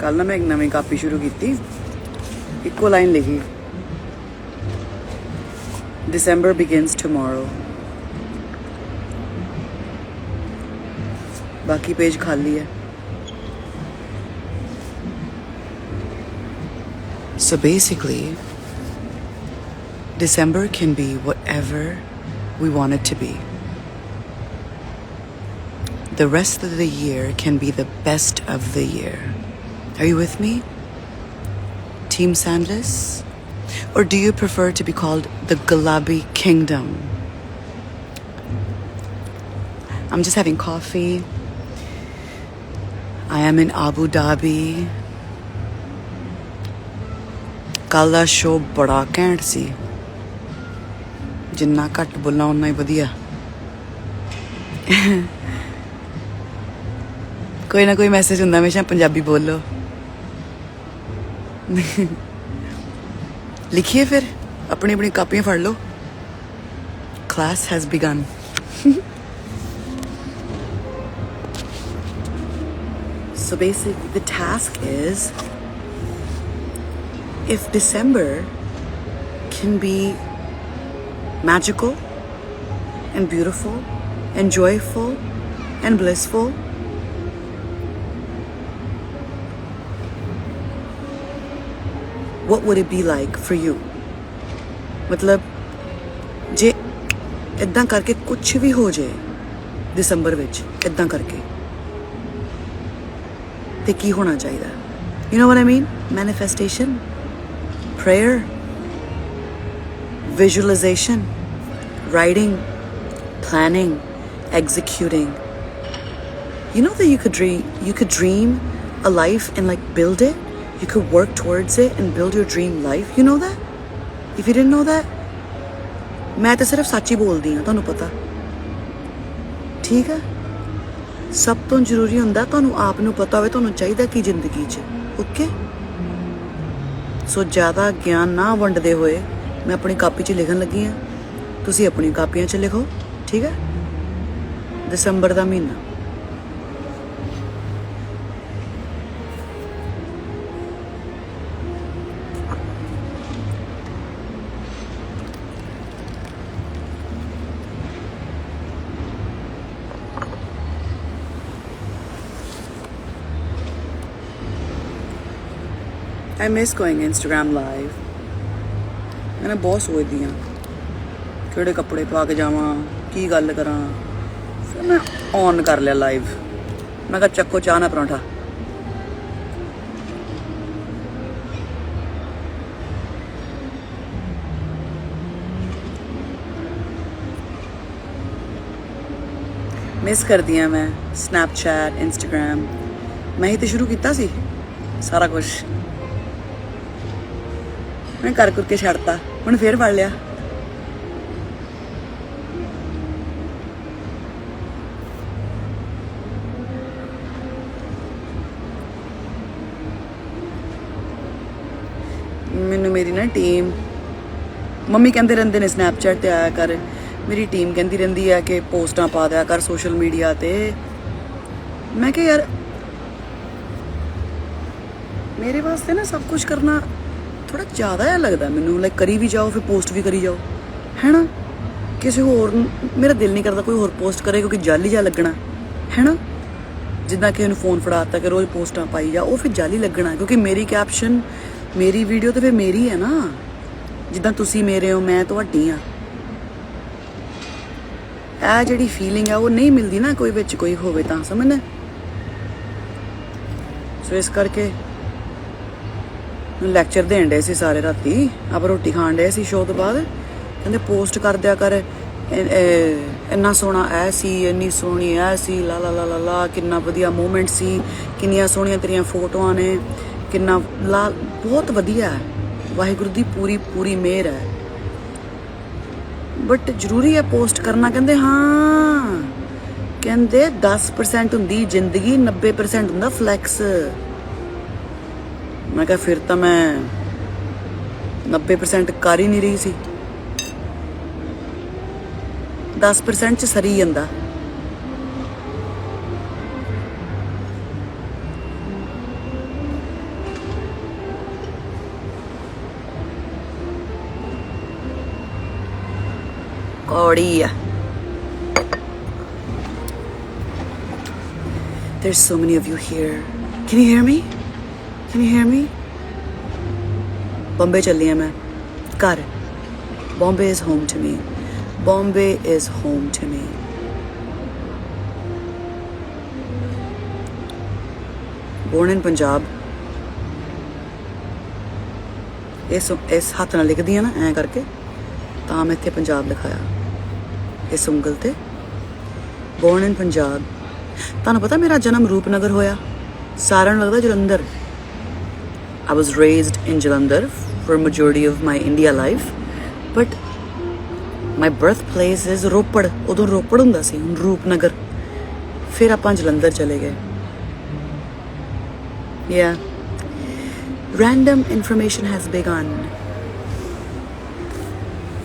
ਕੱਲ ਨਾ ਮੈਂ ਇੱਕ ਨਵੀਂ ਕਾਪੀ ਸ਼ੁਰੂ ਕੀਤੀ ਇੱਕੋ ਲਾਈਨ ਲਿਖੀ December begins tomorrow ਬਾਕੀ ਪੇਜ ਖਾਲੀ ਹੈ So basically, December can be whatever we want it to be. The rest of the year can be the best of the year. Are you with me? Team Sandless? Or do you prefer to be called the Galabi Kingdom? I'm just having coffee. I am in Abu Dhabi. ਕੱਲ ਦਾ show ਬੜਾ ਘੈਂਟ ਸੀ ਜਿੰਨਾ ਘੱਟ ਬੋਲਾਂ ਉਨਾ ਹੀ ਵਧੀਆ ਕੋਈ ਨਾ ਕੋਈ ਮੈਸੇਜ ਹੁੰਦਾ ਹਮੇਸ਼ਾ ਪੰਜਾਬੀ ਬੋਲੋ ਲਿਖੀਏ ਫਿਰ ਆਪਣੀ ਆਪਣੀ ਕਾਪੀਆਂ ਫੜ ਲਓ class has begun So basically, the task is if December can be magical and beautiful and joyful and blissful, what would it be like for you? ਮਤਲਬ ਜੇ ਇਦਾਂ ਕਰਕੇ ਕੁਝ ਵੀ ਹੋ ਜਾਏ ਦਸੰਬਰ ਵਿੱਚ ਇਦਾਂ ਕਰਕੇ ਤੇ ਕੀ ਹੋਣਾ ਚਾਹੀਦਾ you know what I mean manifestation prayer visualization writing planning executing you know that you could dream you could dream a life and like build it You could work towards it and build your dream life, you know that? If you didn't know that ਮੈਂ ਤਾਂ ਸਿਰਫ ਸੱਚ ਹੀ ਬੋਲਦੀ ਹਾਂ ਤੁਹਾਨੂੰ ਪਤਾ ਠੀਕ ਹੈ ਸਭ ਤੋਂ ਜ਼ਰੂਰੀ ਹੁੰਦਾ ਤੁਹਾਨੂੰ ਆਪ ਨੂੰ ਪਤਾ ਹੋਵੇ ਤੁਹਾਨੂੰ ਚਾਹੀਦਾ ਕੀ ਜ਼ਿੰਦਗੀ 'ਚ ਓਕੇ ਸੋ ਜ਼ਿਆਦਾ ਗਿਆਨ ਨਾ ਵੰਡਦੇ ਹੋਏ ਮੈਂ ਆਪਣੀ ਕਾਪੀ 'ਚ ਲਿਖਣ ਲੱਗੀ ਆ ਤੁਸੀਂ ਆਪਣੀ ਕਾਪੀਆਂ 'ਚ ਲਿਖੋ ਠੀਕ ਹੈ ਦਸੰਬਰ ਦਾ ਮਹੀਨਾ I miss going Instagram live. ਮੈਂ ਬਹੁਤ ਸੋਚਦੀ ਹਾਂ ਕਿਹੜੇ ਕੱਪੜੇ ਪਾ ਕੇ ਜਾਵਾਂ ਕੀ ਗੱਲ ਕਰਾਂ ਫਿਰ ਮੈਂ ਔਨ ਕਰ ਲਿਆ ਲਾਈਵ ਮੈਂ ਕਿਹਾ ਚੱਕੋ ਚਾਹ ਨਾ ਪਰੌਂਠਾ ਮਿਸ ਕਰਦੀ ਹਾਂ ਮੈਂ ਸਨੈਪਚੈਟ ਇੰਸਟਾਗ੍ਰam ਮੈਂ ਹੀ ਤੇ ਸ਼ੁਰੂ ਕੀਤਾ ਸੀ ਸਾਰਾ ਕੁਝ ਮੈਂ ਕਰ ਕਰ ਕੇ ਛੱਡਤਾ। ਹੁਣ ਫੇਰ ਫੜ ਲਿਆ। ਮੈਨੂੰ ਮੇਰੀ ਨਾ ਟੀਮ ਮੰਮੀ ਕਹਿੰਦੇ ਰਹਿੰਦੇ ਨੇ ਸਨੈਪਚੈਟ ਤੇ ਆਇਆ ਕਰ। ਮੇਰੀ ਟੀਮ ਕਹਿੰਦੀ ਰਹਿੰਦੀ ਹੈ ਕਿ ਪੋਸਟਾਂ ਪਾ ਦਿਆ ਕਰ ਸੋਸ਼ਲ ਮੀਡੀਆ ਤੇ। ਮੈਂ ਕਿਹਾ, ਯਾਰ, ਮੇਰੇ ਵਾਸਤੇ ਨਾ ਸਭ ਕੁਝ ਕਰਨਾ ਥੋੜਾ ਜ਼ਿਆਦਾ ਜਿਹਾ ਲੱਗਦਾ ਮੈਨੂੰ ਲਾਈਕ ਕਰੀ ਵੀ ਜਾਓ, ਫਿਰ ਪੋਸਟ ਵੀ ਕਰੀ ਜਾਓ। ਹੈਨਾ ਕਿਸੇ ਹੋਰ ਨੂੰ- ਮੇਰਾ ਦਿਲ ਨਹੀਂ ਕਰਦਾ ਕੋਈ ਹੋਰ ਪੋਸਟ ਕਰੇ ਕਿਉਂਕਿ ਜਾਲੀ ਜਾ ਲੱਗਣਾ। ਹੈਨਾ ਜਿੱਦਾਂ ਕਿ ਉਹਨੂੰ ਫੋਨ ਫੜਾਤਾ ਕਿ ਰੋਜ਼ ਪੋਸਟਾਂ ਪਾਈ ਜਾ, ਉਹ ਫਿਰ ਜਾਲੀ ਲੱਗਣਾ, ਕਿਉਂਕਿ ਮੇਰੀ ਕੈਪਸ਼ਨ ਮੇਰੀ ਵੀਡੀਓ ਤੇ ਫਿਰ ਮੇਰੀ ਹੈ ਨਾ। ਜਿੱਦਾਂ ਤੁਸੀਂ ਮੇਰੇ ਹੋ, ਮੈਂ ਤੁਹਾਡੀ ਆ ਇਹ ਜਿਹੜੀ ਫੀਲਿੰਗ ਆ, ਉਹ ਨਹੀਂ ਮਿਲਦੀ ਨਾ ਕੋਈ ਵਿੱਚ ਕੋਈ ਹੋਵੇ ਤਾਂ, ਸਮਝਣਾ ਸੋ ਇਸ ਕਰਕੇ ਲੈਕਚਰ ਦੇਣ ਡੇ ਸੀ ਸਾਰੇ ਰਾਤੀ। ਆਪਾਂ ਰੋਟੀ ਖਾਣ ਡੇ ਸੀ ਸ਼ੋਅ ਤੋਂ ਬਾਅਦ। ਕਹਿੰਦੇ ਪੋਸਟ ਕਰ ਦਿਆ ਕਰ। ਇੰਨਾ ਸੋਹਣਾ ਐ ਸੀ, ਇੰਨੀ ਸੋਹਣੀ ਐ ਸੀ, ਲਾ ਲਾ ਲਾ ਲਾ ਲਾ, ਕਿੰਨਾ ਵਧੀਆ ਮੂਮੈਂਟ ਸੀ, ਕਿੰਨੀਆਂ ਸੋਹਣੀਆਂ ਤੇਰੀਆਂ ਫੋਟੋਆਂ ਨੇ, ਕਿੰਨਾ ਲਾ, ਬਹੁਤ ਵਧੀਆ ਹੈ। ਵਾਹਿਗੁਰੂ ਦੀ ਪੂਰੀ ਪੂਰੀ ਮਿਹਰ ਹੈ। ਬਟ ਜ਼ਰੂਰੀ ਹੈ ਪੋਸਟ ਕਰਨਾ। ਕਹਿੰਦੇ, ਹਾਂ। ਕਹਿੰਦੇ 10% ਹੁੰਦੀ ਜ਼ਿੰਦਗੀ 90% ਹੁੰਦਾ ਫਲੈਕਸ ਮੈਂ ਕਿਹਾ ਫਿਰ ਤਾਂ ਮੈਂ 90% ਕਰ ਹੀ ਨਹੀਂ ਰਹੀ ਸੀ 10% ਚ ਸਰੀ ਜਾਂਦਾ ਕੌੜੀ ਆ There's so many of you here. Can you hear me? Can you hear me? Bombay ਚੱਲੀ ਆ ਮੈਂ ਘਰ Bombay is home to me Bombay is home to me. Born in Punjab. ਇਸ ਇਸ ਹੱਥ ਨਾਲ ਲਿਖਦੀ ਆ ਨਾ, ਐ ਕਰਕੇ। ਤਾਂ ਮੈਂ ਇੱਥੇ ਪੰਜਾਬ ਲਿਖਾਇਆ। ਇਸ ਉਂਗਲ ਤੇ। Born in ਪੰਜਾਬ ਤੁਹਾਨੂੰ ਪਤਾ ਮੇਰਾ ਜਨਮ ਰੂਪਨਗਰ ਹੋਇਆ। ਸਾਰਿਆਂ ਨੂੰ ਲੱਗਦਾ Jalandhar. I was raised in Jalandhar for majority of my India life, but my birthplace is Ropar ਉਦੋਂ ਰੋਪੜ ਹੁੰਦਾ ਸੀ ਹੁਣ ਰੂਪਨਗਰ ਫਿਰ ਆਪਾਂ ਜਲੰਧਰ ਚਲੇ ਗਏ Yeah. Random information has begun.